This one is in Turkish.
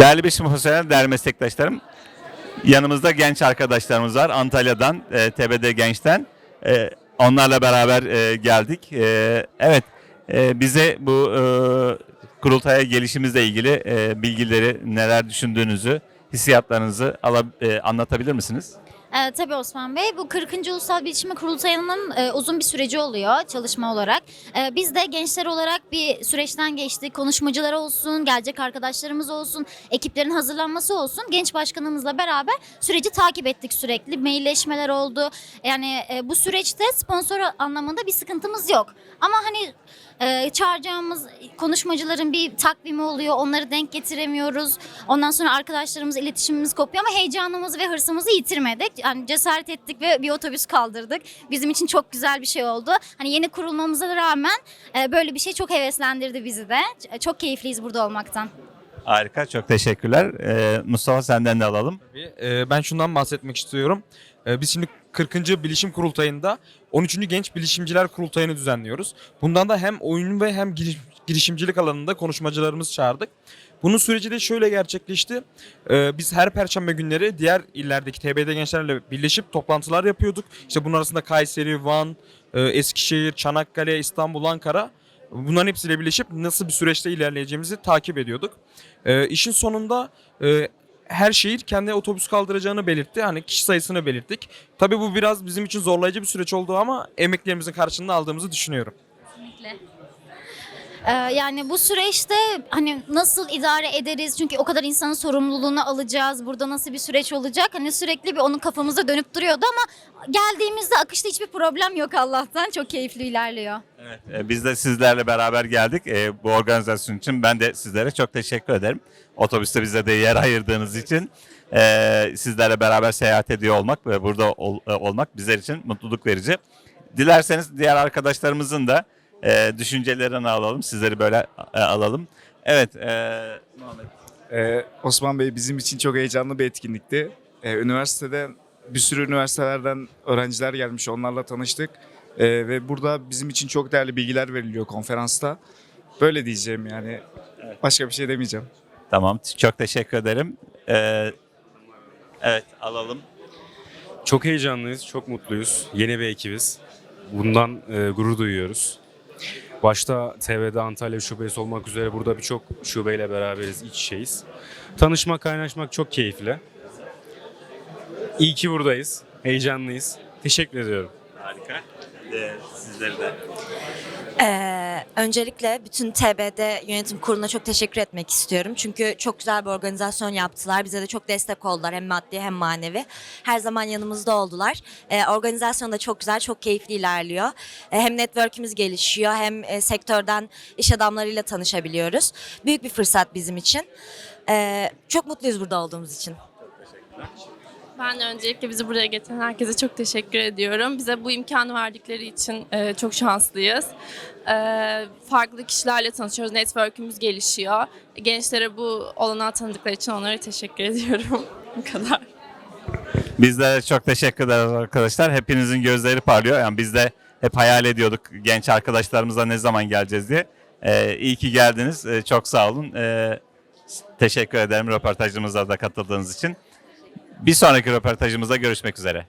Değerli Bilişim Profesyonel, değerli meslektaşlarım. Yanımızda genç arkadaşlarımız var. Antalya'dan, e, TBD Genç'ten. E, onlarla beraber e, geldik. E, evet, e, bize bu e, kurultaya gelişimizle ilgili e, bilgileri, neler düşündüğünüzü, hissiyatlarınızı ala, e, anlatabilir misiniz? Ee, tabii Osman Bey bu 40. Ulusal Bilişim Kurultayı'nın e, uzun bir süreci oluyor çalışma olarak. Ee, biz de gençler olarak bir süreçten geçtik. Konuşmacılar olsun, gelecek arkadaşlarımız olsun, ekiplerin hazırlanması olsun. Genç başkanımızla beraber süreci takip ettik sürekli. Mailleşmeler oldu. Yani e, bu süreçte sponsor anlamında bir sıkıntımız yok. Ama hani e, çağıracağımız konuşmacıların bir takvimi oluyor. Onları denk getiremiyoruz. Ondan sonra arkadaşlarımız iletişimimiz kopuyor ama heyecanımızı ve hırsımızı yitirmedik. Yani cesaret ettik ve bir otobüs kaldırdık. Bizim için çok güzel bir şey oldu. Hani yeni kurulmamıza rağmen e, böyle bir şey çok heveslendirdi bizi de. Çok keyifliyiz burada olmaktan. Harika, çok teşekkürler. E, Mustafa senden de alalım. Tabii, e, Ben şundan bahsetmek istiyorum. E, Biz şimdi 40. Bilişim Kurultayı'nda 13. Genç Bilişimciler Kurultayı'nı düzenliyoruz. Bundan da hem oyun ve hem giriş- girişimcilik alanında konuşmacılarımız çağırdık. Bunun süreci de şöyle gerçekleşti. E, Biz her perşembe günleri diğer illerdeki TBD gençlerle birleşip toplantılar yapıyorduk. İşte bunun arasında Kayseri, Van, e, Eskişehir, Çanakkale, İstanbul, Ankara Bunların hepsiyle birleşip nasıl bir süreçte ilerleyeceğimizi takip ediyorduk. E, işin sonunda e, her şehir kendi otobüs kaldıracağını belirtti. Hani kişi sayısını belirttik. Tabii bu biraz bizim için zorlayıcı bir süreç oldu ama emeklerimizin karşılığını aldığımızı düşünüyorum. Kesinlikle. Ee, yani bu süreçte hani nasıl idare ederiz çünkü o kadar insanın sorumluluğunu alacağız burada nasıl bir süreç olacak hani sürekli bir onun kafamızda dönüp duruyordu ama geldiğimizde akışta hiçbir problem yok Allah'tan çok keyifli ilerliyor. Evet, e, biz de sizlerle beraber geldik. E, bu organizasyon için ben de sizlere çok teşekkür ederim. Otobüste bize de yer ayırdığınız için. E, sizlerle beraber seyahat ediyor olmak ve burada ol- e, olmak bizler için mutluluk verici. Dilerseniz diğer arkadaşlarımızın da e, düşüncelerini alalım. Sizleri böyle e, alalım. Evet, e, Muhammed. Ee, Osman Bey bizim için çok heyecanlı bir etkinlikti. Ee, üniversitede bir sürü üniversitelerden öğrenciler gelmiş, onlarla tanıştık. Ee, ve burada bizim için çok değerli bilgiler veriliyor konferansta. Böyle diyeceğim yani. Başka bir şey demeyeceğim. Tamam, çok teşekkür ederim. E, evet, alalım. Çok heyecanlıyız, çok mutluyuz. Yeni bir ekibiz. Bundan e, gurur duyuyoruz. Başta TV'de Antalya şubesi olmak üzere burada birçok şubeyle beraberiz, iç içeyiz. Tanışmak, kaynaşmak çok keyifli. İyi ki buradayız, heyecanlıyız. Teşekkür ediyorum. Harika. E, sizleri de. Ee, öncelikle bütün TBD yönetim kuruluna çok teşekkür etmek istiyorum. Çünkü çok güzel bir organizasyon yaptılar. Bize de çok destek oldular hem maddi hem manevi. Her zaman yanımızda oldular. Ee, organizasyon da çok güzel, çok keyifli ilerliyor. Ee, hem network'ümüz gelişiyor hem e, sektörden iş adamlarıyla tanışabiliyoruz. Büyük bir fırsat bizim için. Ee, çok mutluyuz burada olduğumuz için. Ben de öncelikle bizi buraya getiren herkese çok teşekkür ediyorum. Bize bu imkanı verdikleri için e, çok şanslıyız. E, farklı kişilerle tanışıyoruz, network'ümüz gelişiyor. Gençlere bu olanağı tanıdıkları için onlara teşekkür ediyorum. bu kadar. Bizlere çok teşekkür ederiz arkadaşlar. Hepinizin gözleri parlıyor. Yani biz de hep hayal ediyorduk genç arkadaşlarımıza ne zaman geleceğiz diye. Ee, iyi ki geldiniz. Ee, çok sağ olun. Ee, teşekkür ederim röportajımıza da katıldığınız için. Bir sonraki röportajımızda görüşmek üzere.